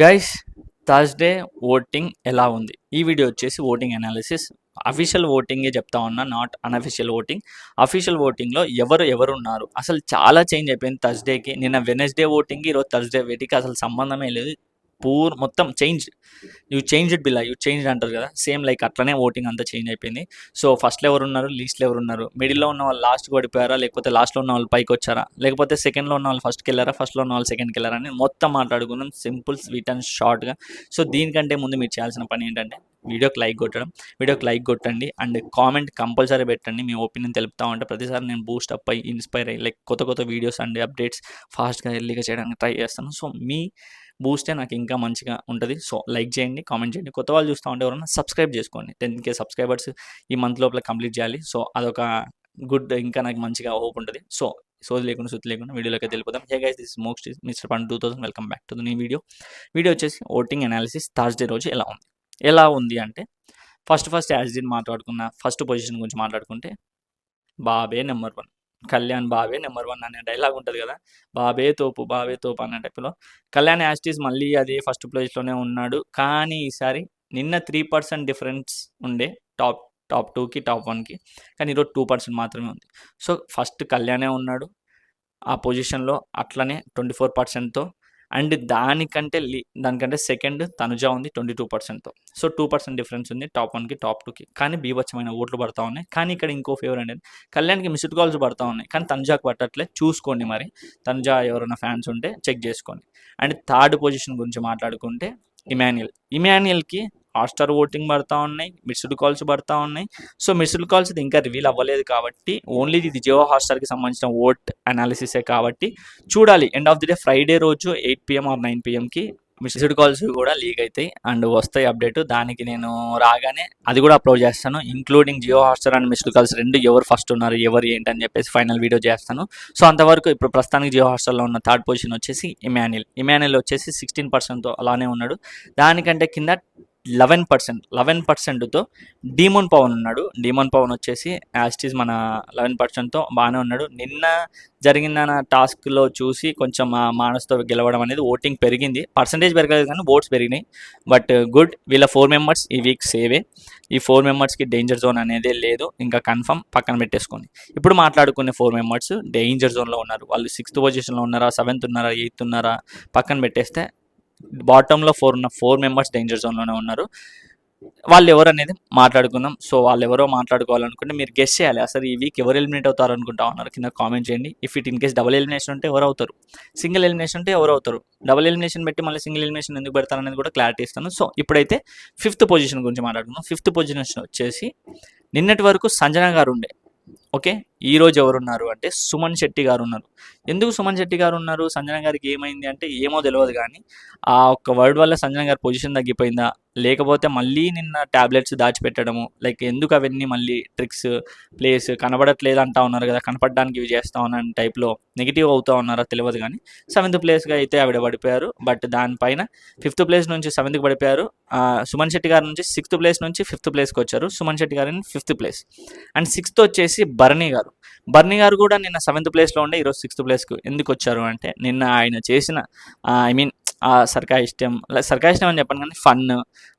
Guys Thursday voting ఎలా ఉంది? ఈ వీడియో వచ్చేసి ఓటింగ్ అనాలిసిస్ అఫీషియల్ ఓటింగే చెప్తా ఉన్నా నాట్ అన్అఫీషియల్ ఓటింగ్ అఫీషియల్ ఓటింగ్లో ఎవరు ఎవరు ఉన్నారు అసలు చాలా చేంజ్ అయిపోయింది థర్స్డేకి నిన్న వెనస్డే ఓటింగ్ ఈరోజు థర్స్డే వేటికి అసలు సంబంధమే లేదు. పూర్ మొత్తం చేంజ్ యూ చేంజ్ ఇట్ బిల్లా యూ చేంజ్ అంటారు కదా సేమ్ లైక్ అట్లనే ఓటింగ్ అంతా చేంజ్ అయిపోయింది. సో ఫస్ట్లో ఎవరు ఉన్నారు లీస్ట్లో ఎవరు ఉన్నారు? మిడిల్లో ఉన్న వాళ్ళు లాస్ట్కి పడిపోయారా లేకపోతే లాస్ట్లో ఉన్న వాళ్ళు పైకి వచ్చారా? లేకపోతే సెకండ్లో ఉన్న వాళ్ళు ఫస్ట్కి వెళ్ళారా ఫస్ట్లో ఉన్న వాళ్ళు సెకండ్కి వెళ్ళారా అని మొత్తం మాట్లాడుకున్నాం సింపుల్ స్వీట్ అండ్ షార్ట్గా సో దీనికంటే ముందు మీరు చేయాల్సిన పని ఏంటంటే వీడియోకి లైక్ కొట్టడం. వీడియోకి లైక్ కొట్టండి అండ్ కామెంట్ కంపల్సరీ పెట్టండి. మీ ఒపీనియన్ తెలుపుతా ఉంటే ప్రతిసారి నేను బూస్ట్ అప్ అయ్యి ఇన్స్పైర్ అయ్యి లైక్ కొత్త కొత్త వీడియోస్ అండ్ అప్డేట్స్ ఫాస్ట్గా ఎర్లీగా చేయడానికి ట్రై చేస్తాను. సో మీ బూస్టే నాకు ఇంకా మంచిగా ఉంటుంది. సో లైక్ చేయండి కామెంట్ చేయండి. కొత్త వాళ్ళు చూస్తూ ఉంటే ఎవరైనా సబ్స్క్రైబ్ చేసుకోండి. టెన్ కే సబ్స్క్రైబర్స్ ఈ మంత్ లోపల కంప్లీట్ చేయాలి. సో అదొక గుడ్ ఇంకా నాకు మంచిగా హోప్ ఉంటుంది. సో సోది లేకుండా సుత్తి లేకుండా వీడియోలోకి వెళ్ళిపోతాం hey guys this most mister pun two thousand. Welcome back to నీ వీడియో. వీడియో వచ్చేసి ఓటింగ్ అనాలిసిస్ థర్స్డే రోజు ఎలా ఉంది? ఎలా ఉంది అంటే ఫస్ట్ ఫస్ట్ యాజ్ దీన్ మాట్లాడుకున్న ఫస్ట్ పొజిషన్ గురించి మాట్లాడుకుంటే బాబే నెంబర్ వన్. కళ్యాణ్ బాబే నెంబర్ వన్ అనే డైలాగ్ ఉంటుంది కదా. బాబే తోపు బాబే తోపు అనే టైప్లో కళ్యాణ్ యాస్టీస్ మళ్ళీ అది ఫస్ట్ ప్లేస్లోనే ఉన్నాడు. కానీ ఈసారి నిన్న త్రీ పర్సెంట్ డిఫరెన్స్ ఉండే టాప్ టాప్ టూకి టాప్ వన్కి కానీ ఈరోజు టూ పర్సెంట్ మాత్రమే ఉంది. సో ఫస్ట్ కళ్యాణే ఉన్నాడు. ఆ పొజిషన్లో అట్లనే ట్వంటీ ఫోర్ పర్సెంట్తో అండ్ దానికంటే లీ దానికంటే సెకండ్ తనుజ ఉంది ట్వంటీ టూ పర్సెంట్తో. సో టూ పర్సెంట్ డిఫరెన్స్ ఉంది. టాప్ వన్కి టాప్ టూకి. కానీ బీభత్సమైన ఓట్లు పడతా ఉన్నాయి. కానీ ఇక్కడ ఇంకో ఫేవర్ అనేది కళ్యాణ్కి మిస్డ్ కాల్స్ పడతా ఉన్నాయి. కానీ తనుజాకు పట్టట్లే. చూసుకోండి మరి. తనుజ ఎవరైనా ఫ్యాన్స్ ఉంటే చెక్ చేసుకోండి. అండ్ థర్డ్ పొజిషన్ గురించి మాట్లాడుకుంటే ఇమాన్యుయల్. ఇమాన్యుయల్కి హాట్స్టార్ ఓటింగ్ పడతా ఉన్నాయి మిస్డ్ కాల్స్ పడతా ఉన్నాయి. సో మిస్డ్ కాల్స్ ఇది ఇంకా రివీల్ అవ్వలేదు కాబట్టి ఓన్లీ ఇది జియో హాట్స్టార్కి సంబంధించిన ఓట్ అనాలిసిసే కాబట్టి చూడాలి. End of the day Friday రోజు ఎయిట్ పిఎం ఆర్ నైన్ పిఎంకి మిస్డ్ కాల్స్ కూడా లీక్ అవుతాయి అండ్ వస్తాయి అప్డేట్ దానికి నేను రాగానే అది కూడా అప్లోడ్ చేస్తాను. Including Jio Hotstar and missed calls రెండు ఎవరు ఫస్ట్ ఉన్నారు ఎవరు ఏంటి అని చెప్పేసి ఫైనల్ వీడియో చేస్తాను. సో అంతవరకు ఇప్పుడు ప్రస్తుతానికి జియో హాస్టల్లో ఉన్న థర్డ్ పొజిషన్ వచ్చేసి ఇమానిల్ ఇమానిల్ వచ్చేసి సిక్స్టీన్ పర్సెంట్తో అలానే ఉన్నాడు. దానికంటే కింద లెవెన్ పర్సెంట్ లెవెన్ పర్సెంట్తో డీమోన్ పవన్ ఉన్నాడు. డీమోన్ పవన్ వచ్చేసి యాస్టీస్ మన లెవెన్ పర్సెంట్తో బాగానే ఉన్నాడు. నిన్న జరిగిన టాస్క్లో చూసి కొంచెం ఆ మానస్తో గెలవడం అనేది ఓటింగ్ పెరిగింది. పర్సంటేజ్ పెరగలేదు కానీ ఓట్స్ పెరిగినాయి. బట్ గుడ్ వీళ్ళ ఫోర్ మెంబర్స్ ఈ వీక్ సేవే ఈ ఫోర్ మెంబర్స్కి డేంజర్ జోన్ అనేది లేదు. ఇంకా కన్ఫర్మ్ పక్కన పెట్టేసుకోండి. ఇప్పుడు మాట్లాడుకునే ఫోర్ మెంబర్స్ డేంజర్ జోన్లో ఉన్నారు. వాళ్ళు సిక్స్త్ పొజిషన్లో ఉన్నారా సెవెంత్ ఉన్నారా ఎయిత్ ఉన్నారా? పక్కన పెట్టేస్తే బాటంలో ఫోర్ ఉన్న ఫోర్ మెంబర్స్ డేంజర్ జోన్లోనే ఉన్నారు. వాళ్ళు ఎవరు అనేది మాట్లాడుకుందాం. సో వాళ్ళు ఎవరో మాట్లాడుకోవాలనుకుంటే మీరు గెస్ట్ చేయాలి. అసలు ఈ వీక్ ఎవరు ఎలిమినేట్ అవుతారు అనుకుంటా ఉన్నారు. కింద కామెంట్ చేయండి. If it in case double elimination ఉంటే ఎవరు అవుతారు? సింగిల్ ఎలిమినేషన్ ఉంటే ఎవరు అవుతారు? డబుల్ ఎలిమినేషన్ పెట్టి మళ్ళీ సింగిల్ ఎలిమినేషన్ ఎందుకు పెడతారు అనేది కూడా క్లారిటీ ఇస్తాను. సో ఇప్పుడైతే ఫిఫ్త్ పొజిషన్ గురించి మాట్లాడుకుందాం. ఫిఫ్త్ పొజిషన్ వచ్చేసి నిన్నటి వరకు సంజన గారు ఉండే. ఓకే ఈ రోజు ఎవరున్నారు అంటే సుమన్ శెట్టి గారు ఉన్నారు ఎందుకు సుమన్ శెట్టి గారు ఉన్నారు సంజన గారికి ఏమైంది అంటే ఏమో తెలియదు కానీ ఆ ఒక్క వర్డ్ వల్ల సంజన గారి పొజిషన్ తగ్గిపోయిందా? లేకపోతే మళ్ళీ నిన్న ట్యాబ్లెట్స్ దాచిపెట్టడము లైక్ ఎందుకు అవన్నీ మళ్ళీ ట్రిక్స్ ప్లేస్ కనబడట్లేదు అంటా ఉన్నారు కదా కనపడడానికి ఇవి చేస్తా ఉన్నాను టైప్లో నెగిటివ్ అవుతా ఉన్నారా తెలియదు కానీ సెవెంత్ ప్లేస్గా అయితే ఆవిడ పడిపోయారు. బట్ దానిపైన ఫిఫ్త్ ప్లేస్ నుంచి సెవెంత్కి పడిపోయారు. సుమన్ శెట్టి గారి నుంచి సిక్స్త్ ప్లేస్ నుంచి ఫిఫ్త్ ప్లేస్కి వచ్చారు. సుమన్ శెట్టి గారిని ఫిఫ్త్ ప్లేస్ అండ్ సిక్స్త్ వచ్చేసి భరణి గారు. బర్నీ గారు కూడా నిన్న సెవెంత్ ప్లేస్లో ఉండే ఈరోజు సిక్స్త్ ప్లేస్కి ఎందుకు వచ్చారు అంటే నిన్న ఆయన చేసిన ఐ మీన్ ఆ సర్కా ఇష్టం సర్కా ఇష్టం అని చెప్పాను కానీ ఫన్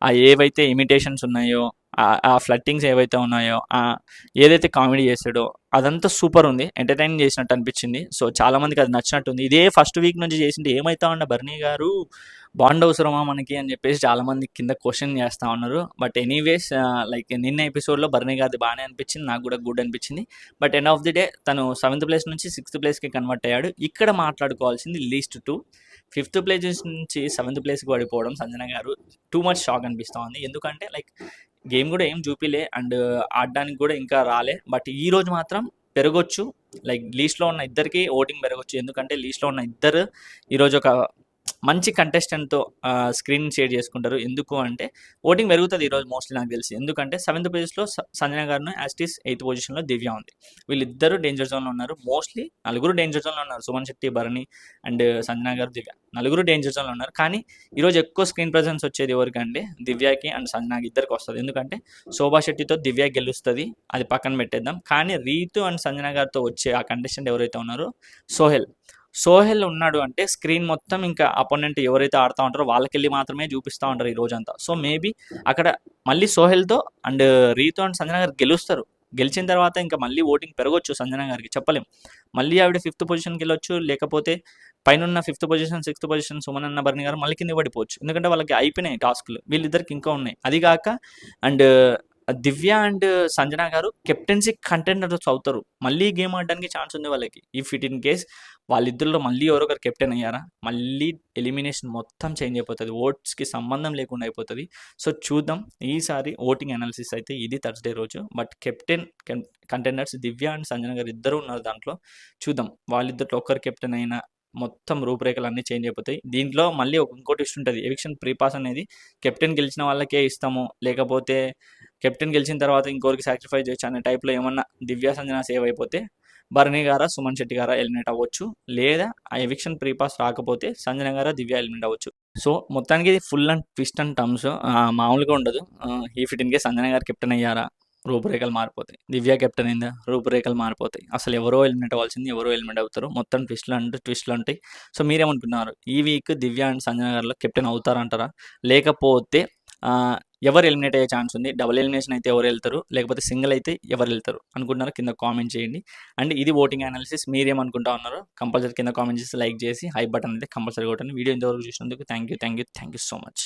ఆ ఏవైతే ఇమిటేషన్స్ ఉన్నాయో ఆ- ఫ్లట్టింగ్స్ ఏవైతే ఉన్నాయో ఆ ఏదైతే కామెడీ చేసాడో అదంతా సూపర్ ఉంది. ఎంటర్టైన్ చేసినట్టు అనిపించింది. సో చాలా మందికి అది నచ్చినట్టుంది. ఇదే ఫస్ట్ వీక్ నుంచి చేసింది ఏమైతా ఉండ బర్నీ గారు? బాండ్ అవసరమా మనకి అని చెప్పేసి చాలా మంది కింద క్వశ్చన్ చేస్తూ ఉన్నారు. బట్ ఎనీవేస్ లైక్ నిన్న ఎపిసోడ్లో బర్నీ గారిది బాగానే అనిపించింది. నాకు కూడా గుడ్ అనిపించింది. But end of the day తను సెవెంత్ ప్లేస్ నుంచి సిక్స్త్ ప్లేస్కి కన్వర్ట్ అయ్యాడు. ఇక్కడ మాట్లాడుకోవాల్సింది లీస్ట్ టూ ఫిఫ్త్ ప్లేస్ నుంచి సెవెంత్ ప్లేస్కి పడిపోవడం సంజన గారు టూ మచ్ షాక్ అనిపిస్తూ ఉంది. ఎందుకంటే లైక్ గేమ్ కూడా ఏం చూపిలే. అండ్ ఆడడానికి కూడా ఇంకా రాలే. బట్ ఈ రోజు మాత్రం పెరగొచ్చు. లైక్ లీస్ట్లో ఉన్న ఇద్దరికి ఓటింగ్ పెరగొచ్చు. ఎందుకంటే లీస్ట్లో ఉన్న ఇద్దరు ఈరోజు ఒక మంచి కంటెస్టెంట్తో స్క్రీన్ షేర్ చేసుకుంటారు. ఎందుకు అంటే ఓటింగ్ పెరుగుతుంది ఈరోజు మోస్ట్లీ నాకు తెలిసి. ఎందుకంటే సెవెంత్ పొజిషన్లో సంజన గారు యాస్టీస్ ఎయిత్ పొజిషన్లో దివ్య ఉంది. వీళ్ళిద్దరు డేంజర్ జోన్లో ఉన్నారు. మోస్ట్లీ నలుగురు డేంజర్ జోన్లో ఉన్నారు. సుమన్ శెట్టి భరణి అండ్ సంజన గారు దివ్య. నలుగురు డేంజర్ జోన్లో ఉన్నారు. కానీ ఈరోజు ఎక్కువ స్క్రీన్ ప్రజెన్స్ వచ్చేది ఎవరికంటే దివ్యకి అండ్ సంజనాకి ఇద్దరికి వస్తుంది. ఎందుకంటే శోభా శెట్టితో దివ్య గెలుస్తుంది. అది పక్కన పెట్టేద్దాం. కానీ రీతు అండ్ సంజన గారితో వచ్చే ఆ కంటెస్టెంట్ ఎవరైతే ఉన్నారో సోహెల్. సోహెల్ ఉన్నాడు అంటే స్క్రీన్ మొత్తం ఇంకా అపోనెంట్ ఎవరైతే ఆడుతూ ఉంటారో వాళ్ళకెళ్ళి మాత్రమే చూపిస్తూ ఉంటారు ఈ రోజంతా. సో మేబీ అక్కడ మళ్ళీ సోహెల్తో అండ్ రీతో అండ్ సంజన గారు గెలుస్తారు. గెలిచిన తర్వాత ఇంకా మళ్ళీ ఓటింగ్ పెరగొచ్చు సంజన గారికి చెప్పలేం. మళ్ళీ ఆవిడ ఫిఫ్త్ పొజిషన్కి వెళ్ళొచ్చు లేకపోతే పైన fifth position sixth position Suman అన్న భరణి గారు మళ్ళీ కింద పడిపోవచ్చు. ఎందుకంటే వాళ్ళకి అయిపోయినాయి టాస్క్లు వీళ్ళిద్దరికి ఇంకా ఉన్నాయి. అది కాక అండ్ దివ్య అండ్ సంజన గారు కెప్టెన్సీ కంటెండర్స్ అవుతారు మళ్ళీ గేమ్ ఆడడానికి ఛాన్స్ ఉంది వాళ్ళకి. ఇఫ్ ఇట్ ఇన్ కేస్ వాళ్ళిద్దరిలో మళ్ళీ ఎవరో ఒకరు కెప్టెన్ అయ్యారా? మళ్ళీ ఎలిమినేషన్ మొత్తం చేంజ్ అయిపోతుంది. ఓట్స్కి సంబంధం లేకుండా అయిపోతుంది. సో చూద్దాం. ఈసారి ఓటింగ్ అనాలిసిస్ అయితే ఇది థర్స్డే రోజు. But captain contenders Divya and Sanjana garu ఇద్దరు ఉన్నారు దాంట్లో. చూద్దాం. వాళ్ళిద్దరిలో ఒకరు కెప్టెన్ అయినా మొత్తం రూపురేఖలు అన్నీ చేంజ్ అయిపోతాయి. దీంట్లో మళ్ళీ ఒక ఇంకోటి ఇష్ట ఉంటుంది. ఎవిక్షన్ ప్రీపాస్ అనేది కెప్టెన్ గెలిచిన వాళ్ళకే ఇస్తాము. లేకపోతే కెప్టెన్ గెలిచిన తర్వాత ఇంకోరికి సాక్రిఫైస్ చేయొచ్చు అనే టైప్లో ఏమన్నా దివ్య సంజన సేవ్ అయిపోతే భరణి గారా సుమన్ శెట్టి గారా ఎలిమినేట్ అవ్వచ్చు. లేదా ఆ ఎవిక్షన్ ప్రీపాస్ రాకపోతే సంజన గారా దివ్య ఎలిమినేట్ అవ్వచ్చు. సో మొత్తానికి ఇది full and twist and terms మామూలుగా ఉండదు. ఈ ఫిట్ ఇన్కే సంజన గారు కెప్టెన్ అయ్యారా రూపురేఖలు మారిపోతాయి. దివ్య కెప్టెన్ అయిందా రూపురేఖలు మారిపోతాయి. అసలు ఎవరో ఎలిమినేట్ అవ్వాల్సింది ఎవరో ఎలిమినేట్ అవుతారు. మొత్తం ట్విస్ట్లు అంటే ట్విస్ట్లు ఉంటాయి. సో మీరేమనుకున్నారు ఈ వీక్ దివ్య అండ్ సంజన గారిలో కెప్టెన్ అవుతారంటారా? లేకపోతే ఎవరు ఎలిమినేట్ అయ్యే ఛాన్స్ ఉంది? డబుల్ ఎలిమినేషన్ అయితే ఎవరు వెళ్తారు? లేకపోతే సింగిల్ అయితే ఎవరు వెళ్తారు? అనుకుంటున్నారో? కింద కామెంట్ చేయండి. అండ్ ఇది ఓటింగ్ అనాలిసిస్. మీరేమనుకుంటా ఉన్నారో కంపల్సరీ కింద కామెంట్ చేసి లైక్ చేసి హై బటన్ అయితే కంపల్సరీ కొట్టండి. వీడియో ఇంతవరకు చూసినందుకు thank you thank you thank you so much.